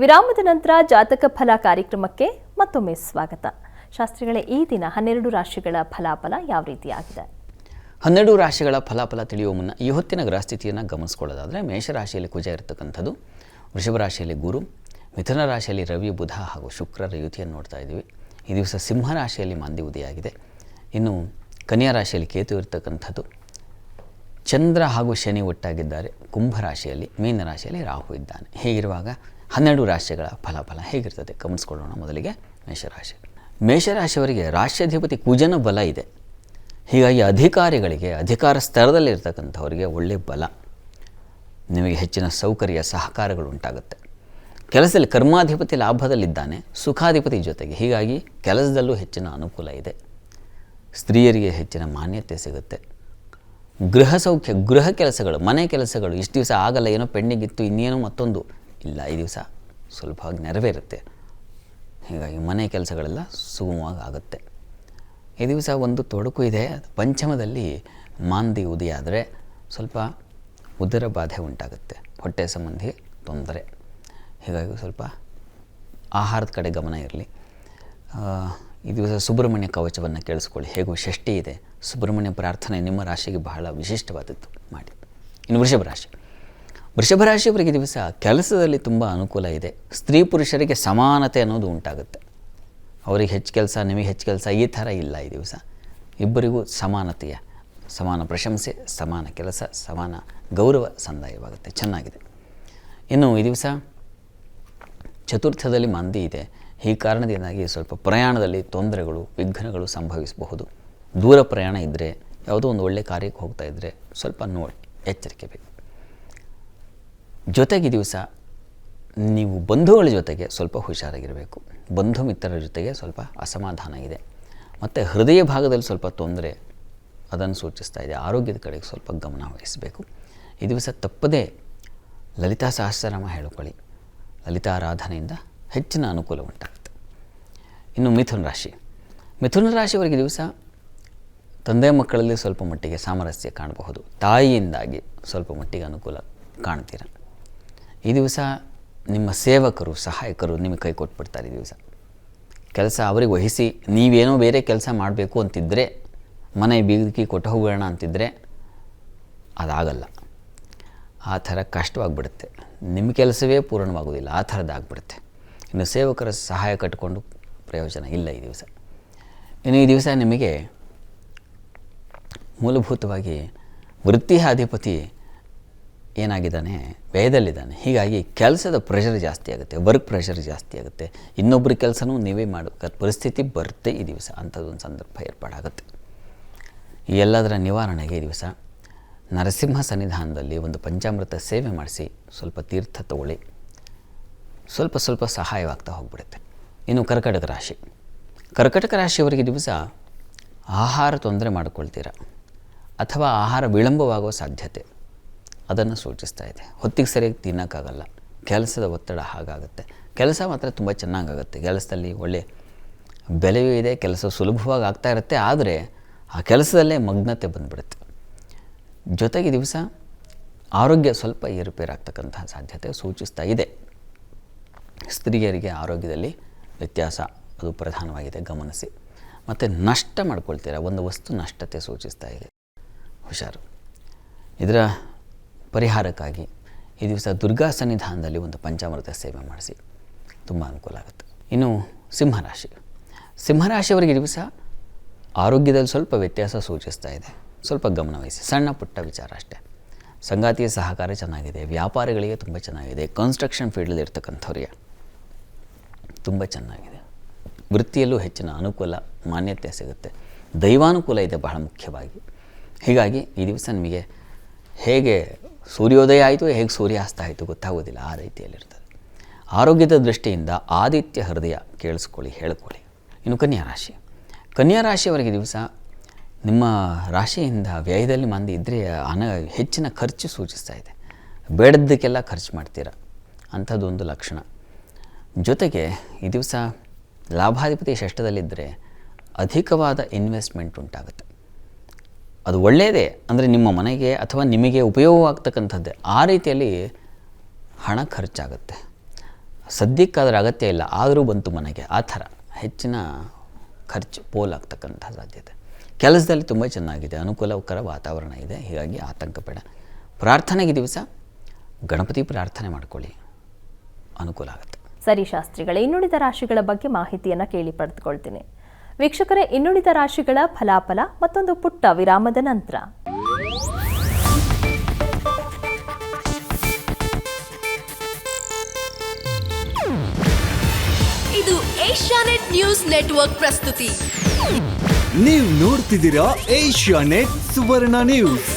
ವಿರಾಮದ ನಂತರ ಜಾತಕ ಫಲ ಕಾರ್ಯಕ್ರಮಕ್ಕೆ ಮತ್ತೊಮ್ಮೆ ಸ್ವಾಗತ. ಶಾಸ್ತ್ರಿಗಳೇ, ಈ ದಿನ ಹನ್ನೆರಡು ರಾಶಿಗಳ ಫಲಾಫಲ ಯಾವ ರೀತಿಯಾಗಿದೆ? ಹನ್ನೆರಡು ರಾಶಿಗಳ ಫಲಾಫಲ ತಿಳಿಯುವ ಮುನ್ನ ಈ ಹೊತ್ತಿನ ಗ್ರಹಸ್ಥಿತಿಯನ್ನು ಗಮನಿಸ್ಕೊಳ್ಳೋದಾದರೆ ಮೇಷರಾಶಿಯಲ್ಲಿ ಕುಜ ಇರತಕ್ಕಂಥದ್ದು. ವೃಷಭ ರಾಶಿಯಲ್ಲಿ ಗುರು, ಮಿಥುನ ರಾಶಿಯಲ್ಲಿ ರವಿ, ಬುಧ ಹಾಗೂ ಶುಕ್ರರ ಯುತಿಯನ್ನು ನೋಡ್ತಾ ಇದ್ದೀವಿ. ಈ ದಿವಸ ಸಿಂಹ ರಾಶಿಯಲ್ಲಿ ಮಾಂದಿ ಉದಿಯಾಗಿದೆ. ಇನ್ನು ಕನ್ಯಾ ರಾಶಿಯಲ್ಲಿ ಕೇತು ಇರತಕ್ಕಂಥದ್ದು. ಚಂದ್ರ ಹಾಗೂ ಶನಿ ಒಟ್ಟಾಗಿದ್ದಾರೆ. ಕುಂಭ ರಾಶಿಯಲ್ಲಿ, ಮೀನ ರಾಶಿಯಲ್ಲಿ ರಾಹು ಇದ್ದಾನೆ. ಹೀಗಿರುವಾಗ ಹನ್ನೆರಡು ರಾಶಿಗಳ ಫಲಾಫಲ ಹೇಗಿರ್ತದೆ? ಗಮನಿಸ್ಕೊಳ್ಳೋಣ ಮೊದಲಿಗೆ ಮೇಷರಾಶಿ. ಮೇಷರಾಶಿಯವರಿಗೆ ರಾಷ್ಟ್ರಾಧಿಪತಿ ಕುಜನ ಬಲ ಇದೆ. ಹೀಗಾಗಿ ಅಧಿಕಾರಿಗಳಿಗೆ, ಅಧಿಕಾರ ಸ್ತರದಲ್ಲಿರ್ತಕ್ಕಂಥವರಿಗೆ ಒಳ್ಳೆಯ ಬಲ. ನಿಮಗೆ ಹೆಚ್ಚಿನ ಸೌಕರ್ಯ, ಸಹಕಾರಗಳು ಉಂಟಾಗುತ್ತೆ. ಕೆಲಸದಲ್ಲಿ ಕರ್ಮಾಧಿಪತಿ ಲಾಭದಲ್ಲಿದ್ದಾನೆ, ಸುಖಾಧಿಪತಿ ಜೊತೆಗೆ. ಹೀಗಾಗಿ ಕೆಲಸದಲ್ಲೂ ಹೆಚ್ಚಿನ ಅನುಕೂಲ ಇದೆ. ಸ್ತ್ರೀಯರಿಗೆ ಹೆಚ್ಚಿನ ಮಾನ್ಯತೆ ಸಿಗುತ್ತೆ. ಗೃಹ ಸೌಖ್ಯ, ಗೃಹ ಕೆಲಸಗಳು, ಮನೆ ಕೆಲಸಗಳು. ಇಷ್ಟು ದಿವಸ ಆಗಲ್ಲ, ಏನೋ ಪೆಂಡಿಂಗಿತ್ತು ಇನ್ನೇನೋ ಮತ್ತೊಂದು. ಇಲ್ಲ, ಈ ದಿವಸ ಸುಲಭವಾಗಿ ನೆರವೇರುತ್ತೆ. ಹೀಗಾಗಿ ಮನೆ ಕೆಲಸಗಳೆಲ್ಲ ಸುಗಮವಾಗಿ ಆಗುತ್ತೆ. ಈ ದಿವಸ ಒಂದು ತೊಡಕು ಇದೆ. ಪಂಚಮದಲ್ಲಿ ಮಾಂದಿ ಉದಯ ಆದರೆ ಸ್ವಲ್ಪ ಉದರ ಬಾಧೆ ಉಂಟಾಗುತ್ತೆ. ಹೊಟ್ಟೆ ಸಂಬಂಧಿ ತೊಂದರೆ. ಹೀಗಾಗಿ ಸ್ವಲ್ಪ ಆಹಾರದ ಕಡೆ ಗಮನ ಇರಲಿ. ಈ ದಿವಸ ಸುಬ್ರಹ್ಮಣ್ಯ ಕವಚವನ್ನು ಕೇಳಿಸ್ಕೊಳ್ಳಿ. ಹೇಗೂ ಷಷ್ಠಿ ಇದೆ. ಸುಬ್ರಹ್ಮಣ್ಯ ಪ್ರಾರ್ಥನೆ ನಿಮ್ಮ ರಾಶಿಗೆ ಬಹಳ ವಿಶಿಷ್ಟವಾದದ್ದು ಮಾಡಿ ಇನ್ನು ವೃಷಭ ರಾಶಿ. ವೃಷಭ ರಾಶಿಯವರಿಗೆ ಈ ದಿವಸ ಕೆಲಸದಲ್ಲಿ ತುಂಬ ಅನುಕೂಲ ಇದೆ. ಸ್ತ್ರೀ ಪುರುಷರಿಗೆ ಸಮಾನತೆ ಅನ್ನೋದು ಉಂಟಾಗುತ್ತೆ. ಅವರಿಗೆ ಹೆಚ್ಚು ಕೆಲಸ, ನಿಮಗೆ ಹೆಚ್ಚು ಕೆಲಸ ಈ ಥರ ಇಲ್ಲ ಈ ದಿವಸ. ಇಬ್ಬರಿಗೂ ಸಮಾನತೆಯ, ಸಮಾನ ಪ್ರಶಂಸೆ, ಸಮಾನ ಕೆಲಸ, ಸಮಾನ ಗೌರವ ಸಂದಾಯವಾಗುತ್ತೆ. ಚೆನ್ನಾಗಿದೆ. ಇನ್ನು ಈ ದಿವಸ ಚತುರ್ಥದಲ್ಲಿ ಮಂದಿ ಇದೆ. ಈ ಕಾರಣದಿಂದಾಗಿ ಸ್ವಲ್ಪ ಪ್ರಯಾಣದಲ್ಲಿ ತೊಂದರೆಗಳು, ವಿಘ್ನಗಳು ಸಂಭವಿಸಬಹುದು. ದೂರ ಪ್ರಯಾಣ ಇದ್ದರೆ ಯಾವುದೋ ಒಂದು ಒಳ್ಳೆಯ ಕಾರ್ಯಕ್ಕೆ ಹೋಗ್ತಾ ಇದ್ದರೆ ಸ್ವಲ್ಪ ನೋಡಿ, ಎಚ್ಚರಿಕೆ ಬೇಕು. ಜೊತೆಗೆ ದಿವಸ ನೀವು ಬಂಧುಗಳ ಜೊತೆಗೆ ಸ್ವಲ್ಪ ಹುಷಾರಾಗಿರಬೇಕು. ಬಂಧು ಮಿತ್ರರ ಜೊತೆಗೆ ಸ್ವಲ್ಪ ಅಸಮಾಧಾನ ಇದೆ. ಮತ್ತು ಹೃದಯ ಭಾಗದಲ್ಲಿ ಸ್ವಲ್ಪ ತೊಂದರೆ ಅದನ್ನು ಸೂಚಿಸ್ತಾ ಇದೆ. ಆರೋಗ್ಯದ ಕಡೆಗೆ ಸ್ವಲ್ಪ ಗಮನ ವಹಿಸಬೇಕು. ಈ ದಿವಸ ತಪ್ಪದೇ ಲಲಿತಾ ಸಹಸ್ರನಾಮ ಹೇಳಿಕೊಳ್ಳಿ. ಲಲಿತಾರಾಧನೆಯಿಂದ ಹೆಚ್ಚಿನ ಅನುಕೂಲ ಉಂಟಾಗುತ್ತೆ. ಇನ್ನು ಮಿಥುನ ರಾಶಿ. ಮಿಥುನ ರಾಶಿಯವರಿಗೆ ದಿವಸ ತಂದೆ ಮಕ್ಕಳಲ್ಲಿ ಸ್ವಲ್ಪ ಮಟ್ಟಿಗೆ ಸಾಮರಸ್ಯ ಕಾಣಬಹುದು. ತಾಯಿಯಿಂದಾಗಿ ಸ್ವಲ್ಪ ಮಟ್ಟಿಗೆ ಅನುಕೂಲ ಕಾಣ್ತೀರ. ಈ ದಿವಸ ನಿಮ್ಮ ಸೇವಕರು, ಸಹಾಯಕರು ನಿಮಗೆ ಕೈ ಕೊಟ್ಬಿಡ್ತಾರೆ ಈ ದಿವಸ. ಕೆಲಸ ಅವರಿಗೆ ವಹಿಸಿ, ನೀವೇನೋ ಬೇರೆ ಕೆಲಸ ಮಾಡಬೇಕು ಅಂತಿದ್ದರೆ ಮನೆ ಬೀದಿಗೆ ಕೊಟ್ಟು ಹೋಗೋಣ ಅಂತಿದ್ದರೆ ಅದಾಗಲ್ಲ. ಆ ಥರ ಕಷ್ಟವಾಗಿಬಿಡುತ್ತೆ. ನಿಮ್ಮ ಕೆಲಸವೇ ಪೂರ್ಣವಾಗೋದಿಲ್ಲ ಆ ಥರದ್ದಾಗ್ಬಿಡುತ್ತೆ ಇನ್ನು ಸೇವಕರ ಸಹಾಯ ಕಟ್ಕೊಂಡು ಪ್ರಯೋಜನ ಇಲ್ಲ ಈ ದಿವಸ. ಇನ್ನು ಈ ದಿವಸ ನಿಮಗೆ ಮೂಲಭೂತವಾಗಿ ವೃತ್ತಿ ಅಧಿಪತಿ ಏನಾಗಿದ್ದಾನೆ? ಭಯದಲ್ಲಿದ್ದಾನೆ. ಹೀಗಾಗಿ ಕೆಲಸದ ಪ್ರೆಷರ್ ಜಾಸ್ತಿ ಆಗುತ್ತೆ ವರ್ಕ್ ಪ್ರೆಷರ್ ಜಾಸ್ತಿ ಆಗುತ್ತೆ. ಇನ್ನೊಬ್ಬರ ಕೆಲಸನೂ ನೀವೇ ಮಾಡಬೇಕಾದ ಪರಿಸ್ಥಿತಿ ಬರುತ್ತೆ ಈ ದಿವಸ. ಅಂಥದ್ದೊಂದು ಸಂದರ್ಭ ಏರ್ಪಾಡಾಗುತ್ತೆ. ಈ ಎಲ್ಲದರ ನಿವಾರಣೆಗೆ ಈ ದಿವಸ ನರಸಿಂಹ ಸನ್ನಿಧಾನದಲ್ಲಿ ಒಂದು ಪಂಚಾಮೃತ ಸೇವೆ ಮಾಡಿಸಿ ಸ್ವಲ್ಪ ತೀರ್ಥ ತಗೊಳ್ಳಿ. ಸ್ವಲ್ಪ ಸ್ವಲ್ಪ ಸಹಾಯವಾಗ್ತಾ ಹೋಗ್ಬಿಡುತ್ತೆ. ಇನ್ನು ಕರ್ಕಟಕ ರಾಶಿ. ಕರ್ಕಟಕ ರಾಶಿಯವರಿಗೆ ದಿವಸ ಆಹಾರ ತೊಂದರೆ ಮಾಡಿಕೊಳ್ತೀರ? ಅಥವಾ ಆಹಾರ ವಿಳಂಬವಾಗುವ ಸಾಧ್ಯತೆ? ಅದನ್ನು ಸೂಚಿಸ್ತಾ ಇದೆ. ಹೊತ್ತಿಗೆ ಸರಿಯಾಗಿ ತಿನ್ನೋಕ್ಕಾಗಲ್ಲ. ಕೆಲಸದ ಒತ್ತಡ ಹಾಗಾಗುತ್ತೆ. ಕೆಲಸ ಮಾತ್ರ ತುಂಬ ಚೆನ್ನಾಗಾಗುತ್ತೆ. ಕೆಲಸದಲ್ಲಿ ಒಳ್ಳೆ ಬೆಲೆಯೂ ಇದೆ, ಕೆಲಸ ಸುಲಭವಾಗಿ ಆಗ್ತಾ ಇರುತ್ತೆ, ಆದರೆ ಆ ಕೆಲಸದಲ್ಲೇ ಮಗ್ನತೆ ಬಂದುಬಿಡುತ್ತೆ. ಜೊತೆಗೆ ದಿವಸ ಆರೋಗ್ಯ ಸ್ವಲ್ಪ ಏರುಪೇರಾಗ್ತಕ್ಕಂತಹ ಸಾಧ್ಯತೆ ಸೂಚಿಸ್ತಾ ಇದೆ. ಸ್ತ್ರೀಯರಿಗೆ ಆರೋಗ್ಯದಲ್ಲಿ ವ್ಯತ್ಯಾಸ ಅದು ಪ್ರಧಾನವಾಗಿದೆ, ಗಮನಿಸಿ. ಮತ್ತು ನಷ್ಟ ಮಾಡ್ಕೊಳ್ತೀರ? ಒಂದು ವಸ್ತು ನಷ್ಟತೆ ಸೂಚಿಸ್ತಾ ಇದೆ. ಹುಷಾರು. ಇದರ ಪರಿಹಾರಕ್ಕಾಗಿ ಈ ದಿವಸ ದುರ್ಗಾ ಸನ್ನಿಧಾನದಲ್ಲಿ ಒಂದು ಪಂಚಾಮೃತ ಸೇವೆ ಮಾಡಿಸಿ ತುಂಬ ಅನುಕೂಲ ಆಗುತ್ತೆ. ಇನ್ನು ಸಿಂಹರಾಶಿ. ಸಿಂಹರಾಶಿಯವರಿಗೆ ದಿವಸ ಆರೋಗ್ಯದಲ್ಲಿ ಸ್ವಲ್ಪ ವ್ಯತ್ಯಾಸ ಸೂಚಿಸ್ತಾ ಇದೆ. ಸ್ವಲ್ಪ ಗಮನವಹಿಸಿ ಸಣ್ಣ ಪುಟ್ಟ ವಿಚಾರ ಅಷ್ಟೇ. ಸಂಗಾತಿಯ ಸಹಕಾರ ಚೆನ್ನಾಗಿದೆ. ವ್ಯಾಪಾರಿಗಳಿಗೆ ತುಂಬ ಚೆನ್ನಾಗಿದೆ. ಕನ್ಸ್ಟ್ರಕ್ಷನ್ ಫೀಲ್ಡಲ್ಲಿ ಇರ್ತಕ್ಕಂಥವ್ರಿಗೆ ತುಂಬ ಚೆನ್ನಾಗಿದೆ. ವೃತ್ತಿಯಲ್ಲೂ ಹೆಚ್ಚಿನ ಅನುಕೂಲ, ಮಾನ್ಯತೆ ಸಿಗುತ್ತೆ. ದೈವಾನುಕೂಲ ಇದೆ ಬಹಳ ಮುಖ್ಯವಾಗಿ. ಹೀಗಾಗಿ ಈ ದಿವಸ ನಿಮಗೆ ಹೇಗೆ ಸೂರ್ಯೋದಯ ಆಯಿತು, ಹೇಗೆ ಸೂರ್ಯಾಸ್ತ ಆಯಿತು ಗೊತ್ತಾಗೋದಿಲ್ಲ ಆ ರೀತಿಯಲ್ಲಿರ್ತದೆ. ಆರೋಗ್ಯದ ದೃಷ್ಟಿಯಿಂದ ಆದಿತ್ಯ ಹೃದಯ ಕೇಳಿಸ್ಕೊಳ್ಳಿ, ಹೇಳ್ಕೊಳ್ಳಿ. ಇನ್ನು ಕನ್ಯಾ ರಾಶಿ. ಕನ್ಯಾ ರಾಶಿಯವರಿಗೆ ದಿವಸ ನಿಮ್ಮ ರಾಶಿಯಿಂದ ವ್ಯಯದಲ್ಲಿ ಮಂದಿ ಇದ್ದರೆ ಅನ ಹೆಚ್ಚಿನ ಖರ್ಚು ಸೂಚಿಸ್ತಾ ಇದೆ. ಬೇಡದ್ದಕ್ಕೆಲ್ಲ ಖರ್ಚು ಮಾಡ್ತೀರ? ಅಂಥದ್ದೊಂದು ಲಕ್ಷಣ. ಜೊತೆಗೆ ಈ ದಿವಸ ಲಾಭಾಧಿಪತಿ ಷಷ್ಠದಲ್ಲಿದ್ದರೆ ಅಧಿಕವಾದ ಇನ್ವೆಸ್ಟ್ಮೆಂಟ್ ಉಂಟಾಗುತ್ತೆ. ಅದು ಒಳ್ಳೆಯದೇ ಅಂದರೆ ನಿಮ್ಮ ಮನೆಗೆ ಅಥವಾ ನಿಮಗೆ ಉಪಯೋಗವಾಗ್ತಕ್ಕಂಥದ್ದೇ. ಆ ರೀತಿಯಲ್ಲಿ ಹಣ ಖರ್ಚಾಗುತ್ತೆ. ಸದ್ಯಕ್ಕೆ ಅದರ ಅಗತ್ಯ ಇಲ್ಲ, ಆದರೂ ಬಂತು ಮನೆಗೆ. ಆ ಥರ ಹೆಚ್ಚಿನ ಖರ್ಚು ಪೋಲಾಗ್ತಕ್ಕಂಥ ಸಾಧ್ಯತೆ. ಕೆಲಸದಲ್ಲಿ ತುಂಬ ಚೆನ್ನಾಗಿದೆ, ಅನುಕೂಲಕರ ವಾತಾವರಣ ಇದೆ, ಹೀಗಾಗಿ ಆತಂಕ ಬೇಡ ಪ್ರಾರ್ಥನೆಗೆ ದಿವಸ ಗಣಪತಿ ಪ್ರಾರ್ಥನೆ ಮಾಡ್ಕೊಳ್ಳಿ. ಅನುಕೂಲ ಆಗುತ್ತೆ. ಸರಿ ಶಾಸ್ತ್ರಿಗಳೇ, ಇನ್ನುಳಿದ ರಾಶಿಗಳ ಬಗ್ಗೆ ಮಾಹಿತಿಯನ್ನು ಕೇಳಿ ಪಡೆದುಕೊಳ್ತೀನಿ. ವೀಕ್ಷಕರೇ ಇನ್ನುಳಿದ ರಾಶಿಗಳ ಫಲಾಫಲ ಮತ್ತೊಂದು ಪುಟ್ಟ ವಿರಾಮದ ನಂತರ. ಇದು ಏಷ್ಯಾನೆಟ್ ನ್ಯೂಸ್ ನೆಟ್ವರ್ಕ್ ಪ್ರಸ್ತುತಿ. ನೀವು ನೋಡ್ತಿದ್ದೀರಾ ಏಷ್ಯಾನೆಟ್ ಸುವರ್ಣ ನ್ಯೂಸ್.